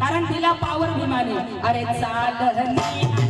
कारण तिला पावर भीमाने अरे चाल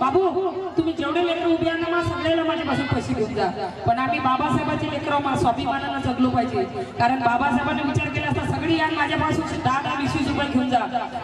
बाबू तुम्ही जेवढे लेकर उभे आहे ना मग सगळ्याला माझ्यापासून पैसे घेऊन जा. पण आम्ही बाबासाहेबांचे लेकर मा स्वाभिमानानं जगलो पाहिजे. कारण बाबासाहेबांनी विचार केला असता सगळी यान माझ्यापासून दहा दहा वीस वीस रुपये घेऊन जा.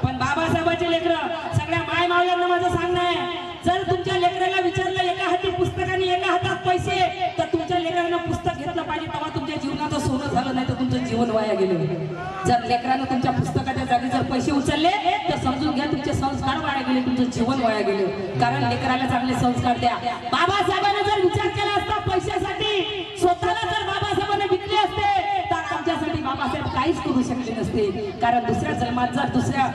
पण बाबासाहेबांचे लेकर सगळ्या माय मावल्यांना माझं सांगणं आहे. जर तुमच्या लेकराला विचारलं एका हाती पुस्तक आणि एका हातात पैसे तर तुमच्या लेकरांना पुस्तक घेतलं पाहिजे तेव्हा तुमच्या जीवनाचं सोनं झालं नाही तर तुमचं जीवन वाया गेलं. जर लेकरानं तुमच्या पुस्तकाच्या जागी जर पैसे उचलले तर समजून घ्या तुमचे संस्कार वाया गेले तुमचं जीवन वाया गेले. कारण लेकराला चांगले संस्कार द्या. बाबासाहेबांना जर विचार केला असता पैशासाठी स्वतःला जर बाबासाहेबांना विकले असते तर आमच्यासाठी बाबासाहेब काहीच करू शकले नसते. कारण दुसऱ्या जन्मात जर दुसऱ्या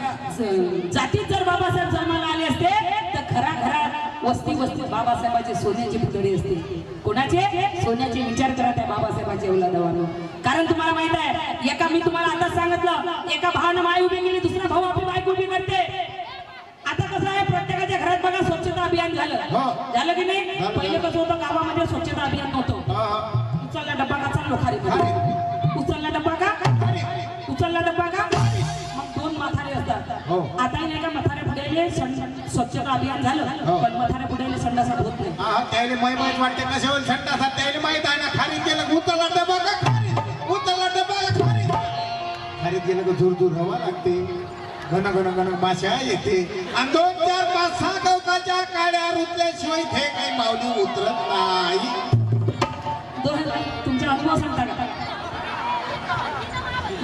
जातीत जर बाबासाहेब जन्माला आले असते तर खरा घरात वस्ती वस्तीत बाबासाहेबाचे सोन्याची पुतळी असते. कोणाचे? सोन्याचे विचार करा त्या बाबासाहेबांच्या औलादावानं. कारण तुम्हाला माहीत आहे एका मी तुम्हाला आता सांगितलं एका भावानं माय उभी केली दुसरा भाऊ आपली बायको उभी करते. आता कसं आहे प्रत्येकाच्या घरात बघा स्वच्छता अभियान झालं. हो. झालं की नाही? पहिले. कसं होतं गावामध्ये स्वच्छता अभियान नव्हतं. उचलला डब्बा का? चाललो खाली उचलला डब्बा का? उचलला डब्बा का? मग दोन म्हातारे असतात. हो. आता नाही का म्हातारे पुढे स्वच्छता अभियान झालं. हो. पण म्हातारे पुढे संडासात होत नाही. हा, त्याला माहीत माहीत वाटते कशावर असा त्याला माहीत आहे ना खारीद गेलं उतरला डबा का खारीद उतरला डबा का खारीद खारीद गेलं का दूर दूर हवा लागते. घन घन घन माशा येते. आणि दोन चार पाच सहा गवताच्या काड्या रुतल्याशिवाय इथे काही माऊली उतरत नाही. दोन तुमचा अनुभव सांगता का?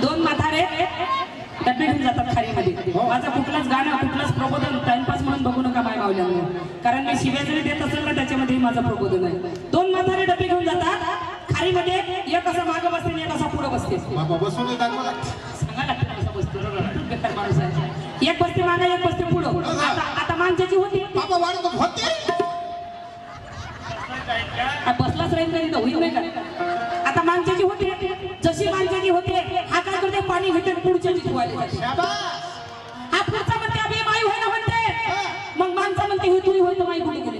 दोन म्हातारे डबे घेऊन जातात खालीमध्ये हो. माझं कुठलंच गाणं कुठलंच प्रबोधन टाइमपास म्हणून बघू नका माय मावल्यानं कारण मी शिव्या जरी देत असेल ना त्याच्यामध्ये माझं प्रबोधन आहे. दोन म्हातारे डबे घेऊन जातात खालीमध्ये एक असं मागं बसते आणि एक असा पुढं बसते. सांगा लागतं कसा बसतो. खूप बेकार माणूस आहे. एक बसते मागे एक बसते पुढं. आता आता माणसाची होती. बसलाच राहील तरी तर होईल नाही का? आता माणसाची होते. जशी माणसाची होते करते पाणी आणि पुढच्या शाबास! हा पुढचा म्हणते अभि माई होय ना म्हणते मग माणसा म्हणते होय तुम्ही होय तर माई कुठे गेली.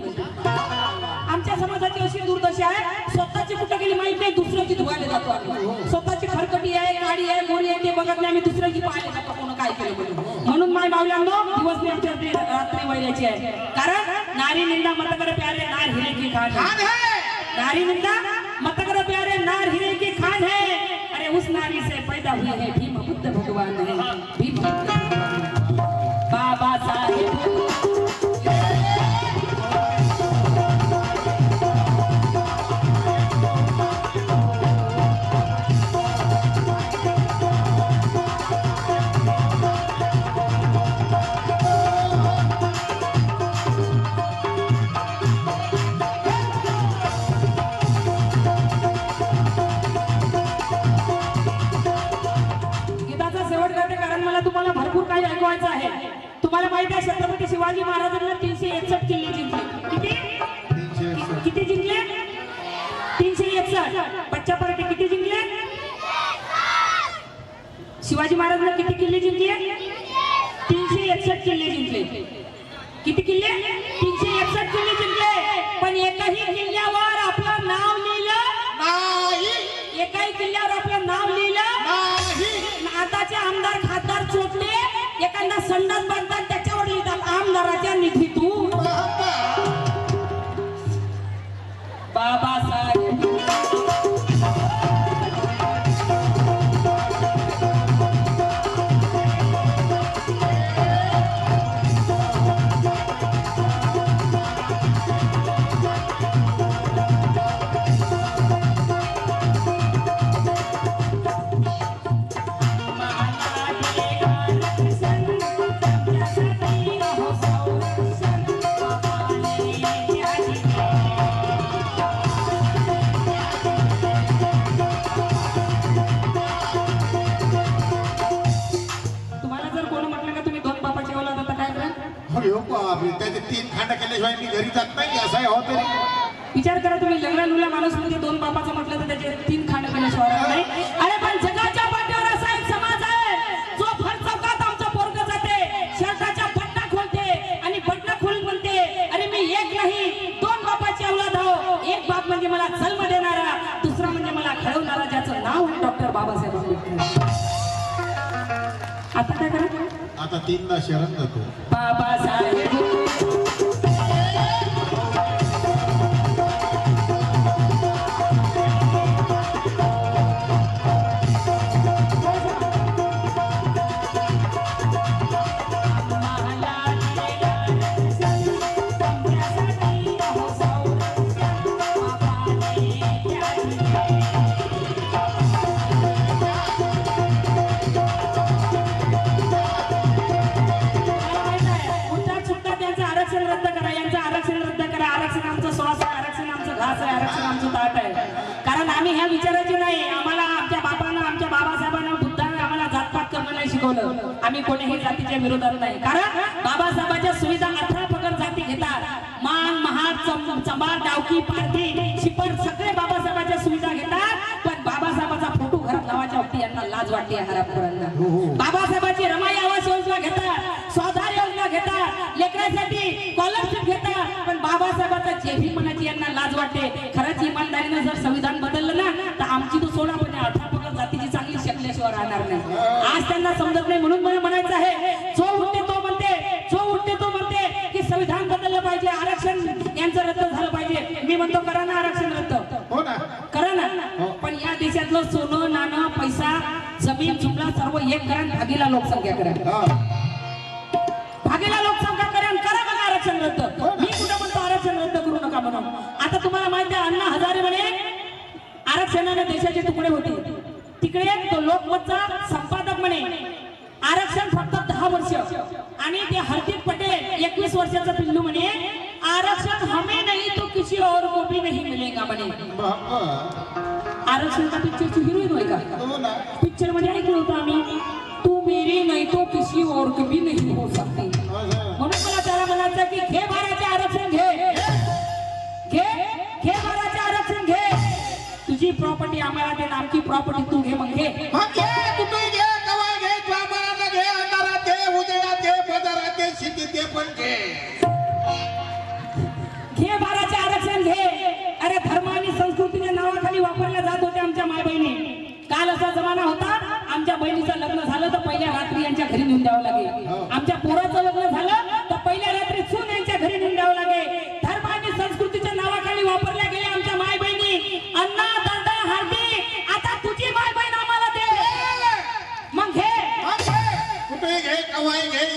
आमच्या समाजाची अशी दुर्दशा आहे स्वतःची कुठे गेली माहीत नाही दुसऱ्याची धुवायला जातो आम्ही. स्वतःची खरकटी आहे गाडी आहे गोरी आहे ते बघत नाही आम्ही दुसऱ्याची पाहायला जातो कोण काय केलं म्हणून. माय मावल्यांनो दिवस नाही रात्री वैल्याची आहे. कारण नारी निंदा मत कर प्यारे नार हिरे की है! नारी निंदा मत करो प्यारे नार हीरे की खान है। अरे उस नारी से पैदा हुए हैं भीम बुद्ध भगवान। है। भीम बुद्ध। शिवाजी महाराजांना तीनशे एकसष्ट किल्ले जिंकले. किती? जिंकले? तीनशे एकसष्ट. बच्चा पराठे किती जिंकले? शिवाजी महाराजांना किती किल्ले जिंकले? तीनशे एकसष्ट किल्ले जिंकले. किती किल्ले? तीनशे अरे हो बापरे त्याचे तीन खांड केल्याशिवाय मी घरी जात नाही असं हो तरी विचार करा तुम्ही लग्न लुला माणूस म्हणजे दोन बापाचं म्हटलं तर त्याचे तीन खांड केल्याशिवाय राहत नाही. अरे पण जगाच्या पाठीवर असा एक समाज आहे जो भर चौकात आमचा पोरग जाते शर्टाच्या बटना खोलते आणि बटना खोलून म्हणते अरे मी एक नाही दोन बापाची अवलाद आहो. एक बाप म्हणजे मला जन्म देणारा दुसरा म्हणजे मला घडवणारा ज्याचं नाव आहे डॉक्टर बाबासाहेब आंबेडकर. आता काय करा? आता तीनदा शरण जातो बाबासाहेब विचाराचे नाही. आम्हाला आमच्या बापानं आमच्या बाबासाहेबांना बुद्धाने आम्हाला जातपात करणं नाही शिकवलं. आम्ही कोणीही जातीच्या विरोधात नाही. कारण बाबासाहेबांच्या सुविधा अठरा पगड जाती घेतात. मान महाड चम- चंबार डावकी पारधी शिपर सगळे बाबासाहेबांच्या सुविधा घेतात. पण बाबासाहेबाचा फोटो घरात लावायच्या वक्ती यांना लाज वाटते हो, हो. हरापकरांना बाबासाहेबांची रमाई आवास योजना घेतात. स्वाधार योजना घेतात. लेकरांसाठी स्कॉलरशिप घेतात. पण बाबासाहेबाचा जे भी मनाची यांना लाज वाटते खरंच इमानदारीनं जर समजत नाही म्हणून मला म्हणायचं आहे जो उठते तो म्हणते जो उठते तो म्हणते की संविधान बदललं पाहिजे आरक्षण यांचं रद्द झालं पाहिजे. मी म्हणतो करा ना आरक्षण रद्द. हो करा ना. पण या देशातलं सोनं नाणं पैसा जमीन जुमला सर्व एक करा भागीला लोकसंख्या करा. हा. भागीला लोकसंख्या करा करा बघा आरक्षण रद्द. मी कुठं म्हणतो आरक्षण रद्द करू नका म्हणून? आता तुम्हाला माहिती आहे अण्णा हजारे म्हणे आरक्षणाने देशाचे तुकडे होते तिकडे तो लोकमतचा संपादक म्हणे. आरक्षण फक्त दहा वर्ष. आणि ते हार्दिक पटेल एकवीस वर्षाचा पिल्लू म्हणे आरक्षण हमें नहीं तो किसी और को भी नहीं मिलेगा म्हणे. आरक्षण का पिक्चरची हिरोईन होय का? हो पिक्चरमध्ये ऐकलं होतं आम्ही तू मेरी नाही तो किसी और की भी नहीं हो सकती. असं. म्हणून मला त्याला म्हणायचं की घे बाराचे आम्हाला दे आमची प्रॉपर्टी तू घे मग घे. मग घे कुठे घे कवाय घे स्वामानाला घे अंधारात घे उजेडात घे पदारात घे शिटीत घे पण घे. घे बाराचे आरक्षण घे. अरे धर्म आणि संस्कृतीच्या नावाखाली वापरल्या जात होते आमच्या माय बहिणी. काल असा जमाना होता आमच्या बहिणीचं लग्न झालं तर पहिल्या रात्री यांच्या घरी नेऊन द्यावं लागे आमच्या पोराचं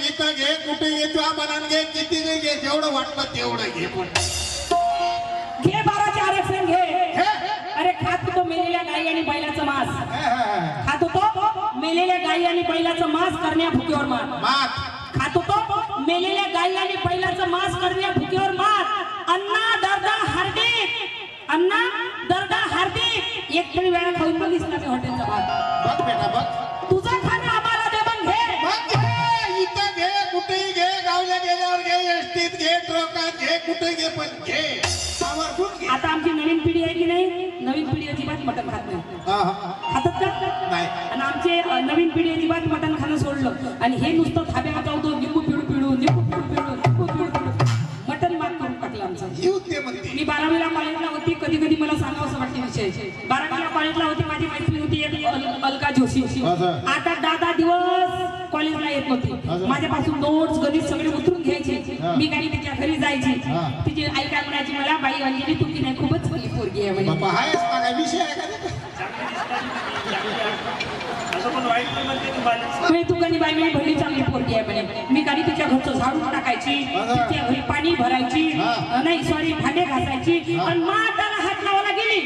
इथं घे कुठे घे स्वामानान घे किती घे घे जेवढं वाटलं तेवढं घे पण. घे बाराचे आरक्षण घे. अरे खात तो मेलेल्या गाई आणि बैलाचं मांस. खात होतो मेलेल्या गाई आणि बैलाचं मांस करण्या भुकेवर मार. मात खात होतो मेलेल्या गाई आणि बैलाचं मांस करण्या भुकेवर मार. अण्णा दर्दा हार्दिक. अण्णा दर्दा हार्दिक. एक तरी वेळा खाऊन बघीस ना मी हॉटेलचा भात बघ बेटा बघ. ट्रकात घे कुठे घे. पण घे आवर्जून घे. आता आमची नवीन पिढी आहे की नाही? नवीन पिढी अजिबात मटण खात नाही. हा, हा. खातात का? नाही. आणि आमचे अ, नवीन पिढी अजिबात मटण खाणं सोडलं. आणि हे नुसतं थाब्या जाऊतो निंबू पिळू पिळू निंबू पिळू पिळू निंबू पिळू पिळू. मटण माग करून टाकलं आमचं. येऊ ते म्हणते. मी बारावीला कॉलेजला होती कधी कधी मला सांगावं असं वाटते विषय. बारावीला कॉलेजला होती माझी मैत्रीण होती एक अल- अलका जोशी. असं. दहा दहा दिवस कॉलेजला येत नव्हती. माझ्यापासून नोट्स गणित सगळे उतरून घ्यायचे हा. मी काही तिच्या घरी जायची. तिची आई काय म्हणायची मला बाई अंजली तू की नाही खूपच चांगली पोरगी आहे म्हणे ते? पण कधी बाई म्हणे भरली चांगली पोरगी आहे म्हणे मी कधी तिच्या घरचं झाडून टाकायची. तिच्या घरी पाणी भरायची हा. नाही सॉरी भांडे घासायची. आणि माटाला हात लावायला गेली.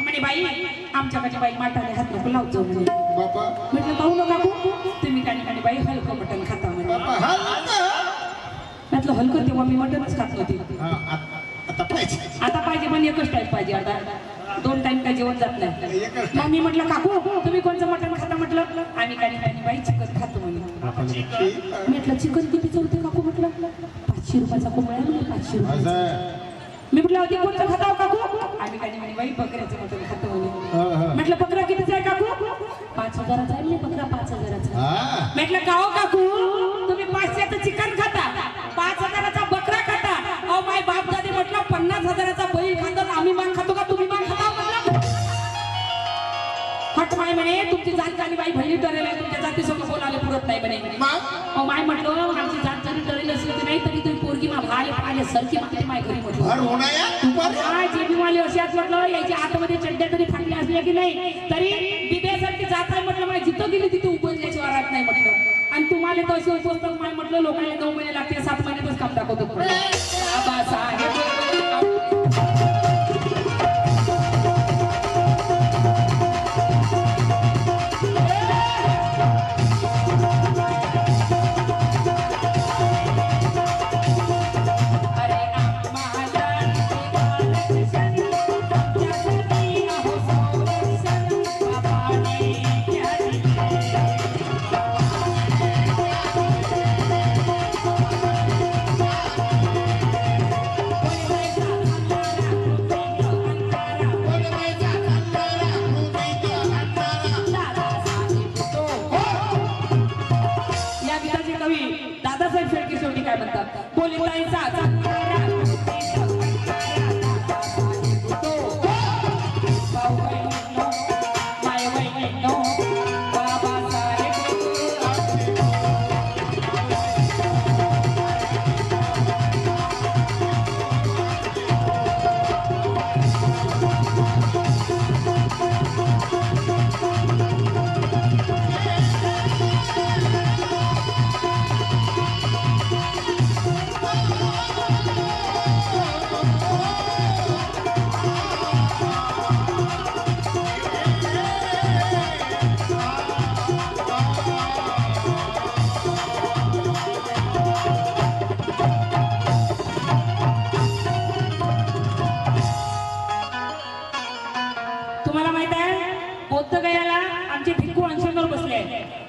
म्हणे बाई आमच्याकडची बाई माटाने हात नको लावत जाऊ म्हणे बाबा म्हटलं पाहू नका काकू काही काही बाई हलकं मटण खाता म्हणे. बाबा हलका. म्हटलं हलकं तेव्हा मी मटणच खात नव्हती. हा, आता पाहिजे. आता पाहिजे पण एकच टाईप पाहिजे आता. दोन टाइम काय जेवण जात नाही. एकच मग मी म्हटलं काकू तुम्ही कोणचं मटण खाता म्हटलं? आम्ही काही काही बाई चिकन खातो म्हणे. म्हटलं चिकन कितीचं होते काकू म्हटलं? पाचशे रुपयाचा कोंबडा आहे म्हणे पाचशे रुपये मी म्हटलं होती कोणतं खाता हो काकू? आम्ही काही म्हणे बाई बकऱ्याचं मटण खातो म्हणे. म्हटलं बकरा कितीचा आहे काकू? पाच हजाराचा आहे म्हणे बकरा पाच हजाराचा. हा. म्हटलं का हो काकू? तुम्ही पाचशेचं चिकन खाता. पाच हजाराचा बकरा खाता. अहो माय बाप दादी म्हटलं पन्नास हजाराचा बैल खातात आम्ही मान खातो का? तुम्ही मान खाता म्हटलं. हट माय म्हणे तुमची जात झाली बाई बहिणी ठरेल आहे, तुमच्या जातीसोबत बोलायला पुरत नाही म्हणे. मग? अहो माय म्हटलं आमची जात जरी ठरेल असली की नाही तरी तुम्ही पोरगी मा भाले पाले सरकी मागते माय घरी म्हटलं. काय जे. बिमाली अशी आहेत म्हटलं याच्या आतमध्ये चड्ड्या तरी फाटल्या असल्या की नाही तरी म्हटलं गेली तिथे उपजल्याची वारात नाही म्हटलं. आणि तुम्हाला तर अशी उपजतात म्हटलं लोकांना नऊ महिने लागते सात महिन्यातच काम दाखवतो.